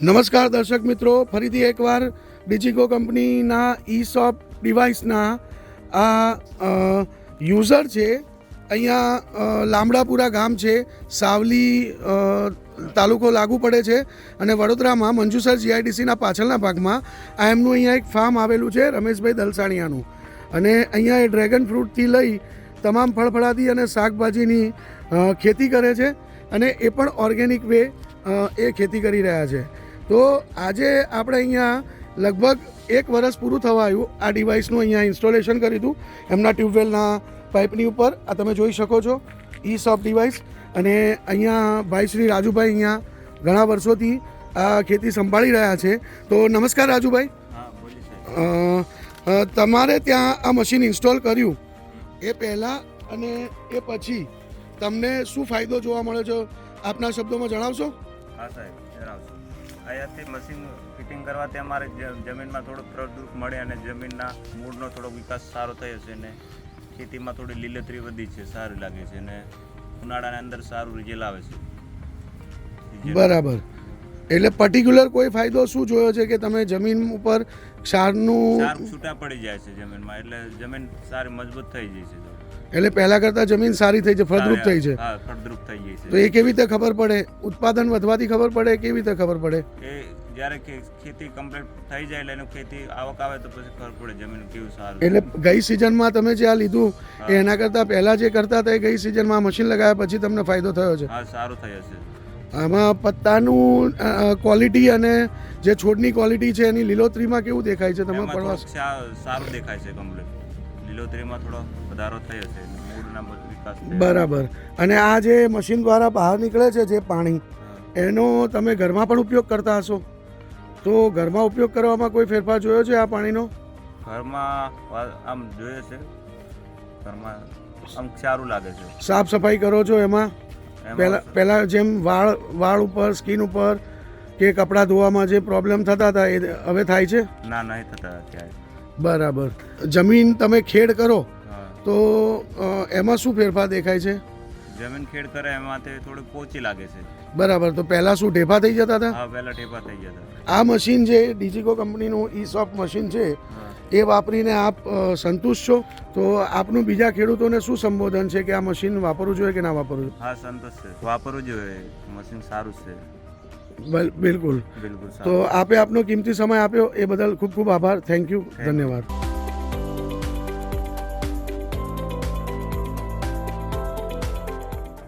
નમસ્કાર દર્શક મિત્રો, ફરીથી એકવાર ડિજિકો કંપનીના ઈ શોપ ડિવાઇસના આ યુઝર છે, અહીંયા લાંબડાપુરા ગામ છે, સાવલી તાલુકો લાગુ પડે છે અને વડોદરામાં મંજુસર જીઆઈડીસીના પાછળના ભાગમાં આ એમનું અહીંયા એક ફાર્મ આવેલું છે, રમેશભાઈ દલસાણિયાનું. અને અહીંયા એ ડ્રેગન ફ્રૂટથી લઈ તમામ ફળફળાદી અને શાકભાજીની ખેતી કરે છે અને એ પણ ઓર્ગેનિક વે એ ખેતી કરી રહ્યા છે. તો આજે આપણે અહીંયા લગભગ એક વર્ષ પૂરું થવા આવ્યું આ ડિવાઇસનું અહીંયા ઇન્સ્ટોલેશન કર્યું હતું. એમના ટ્યુબવેલના પાઇપની ઉપર. આ તમે જોઈ શકો છો. ઈ સોફ ડિવાઇસ અને અહીંયા ભાઈ શ્રી રાજુભાઈ અહીંયા ઘણા વર્ષોથી આ ખેતી સંભાળી રહ્યા છે. તો નમસ્કાર રાજુભાઈ. તમારે ત્યાં આ મશીન ઇન્સ્ટોલ કર્યું? એ પહેલાં અને એ પછી તમને શું ફાયદો જોવા મળે છે? આપના શબ્દોમાં જણાવશો? હા સાહેબ જણાવશો. અહીંયાથી મશીન ફિટિંગ કરવાથી અમારે જમીનમાં થોડુંક ફળદ્રુપ મળે અને જમીનના મૂળનો થોડો વિકાસ સારો થયો છે અને ખેતીમાં થોડી લીલોતરી વધી છે સારું લાગે છે અને ઉનાળાની અંદર સારું રિઝલ્ટ આવે છે. બરાબર. એટલે પર્ટિક્યુલર કોઈ ફાયદો શું જોયો છે કે તમે જમીન ઉપર ક્ષારનું ક્ષાર છૂટા પડી જાય છે જમીનમાં એટલે જમીન સારી મજબૂત થઈ જાય છે. એટલે પહેલા કરતાં જમીન સારી થઈ છે ફળદ્રુપ થઈ છે. હા ફળદ્રુપ થઈ જાય તો એ કેવી રીતે ખબર પડે? ઉત્પાદન વધવાથી ખબર પડે કેવી રીતે ખબર પડે? એ જ્યારે ખેતી કમ્પ્લીટ થઈ જાય એટલે એનું ખેતી આવક આવે તો પછી ખબર પડે જમીન કેવું સારું એટલે ગઈ સિઝનમાં તમે જે આ લીધું એ એના કરતાં પહેલાં જે કરતા હતા એ ગઈ સિઝનમાં મશીન લગાવ્યા પછી તમને ફાયદો થયો છે? હા સારું થયો છે. આમાં પત્તાનું ક્વોલિટી અને જે છોડની ક્વોલિટી છે એની લીલોતરીમાં કેવું દેખાય છે? તમે પડવા સારું દેખાય છે કમ્પ્લીટ લીલોતરીમાં થોડો વધારો થયો છે મૂળના વિકાસ બરાબર. અને આ જે મશીન દ્વારા બહાર નીકળે છે જે પાણી એનો તમે ઘરમાં પણ ઉપયોગ કરતા હશો? તો ઘરમાં ઉપયોગ કરવામાં કોઈ ફેરફાર જોયો છે આ પાણીનો? ઘરમાં આમ જોઈએ છે ઘરમાં આમ સારું લાગે છે. સાફ સફાઈ કરો છો એમાં? પહેલા પહેલાં જેમ વાળ વાળ ઉપર સ્કિન ઉપર કે કપડાં ધોવામાં જે પ્રોબ્લેમ થતા હતા એ હવે થાય છે? ના નહીં થતા અત્યારે. બરાબર. જમીન તમે ખેડ કરો તો એમાં શું ફેરફાર દેખાય છે? જમીન ખેડ કરે એમાં તે થોડું પોચી લાગે છે. બરાબર તો પહેલાં શું ઢેફા થઈ જતા હતા? હા પહેલા ઢેફા થઈ જતા આ મશીન જે ડીજીકો કંપનીનું ઈ સોફ્ટ મશીન છે એ વાપરીને આપ સંતુષ્ટ છો? તો આપનું બીજા ખેડૂતોને શું સંબોધન છે કે આ મશીન વાપરવું જોઈએ કે ના વાપરવું જોઈએ? હા સંતોષ છે. વાપરવું જોઈએ. મશીન સારું છે. બિલકુલ. બિલકુલ તો આપે આપનો કિંમતી સમય આપ્યો એ બદલ ખૂબ ખૂબ આભાર. થેન્ક યુ ધન્યવાદ.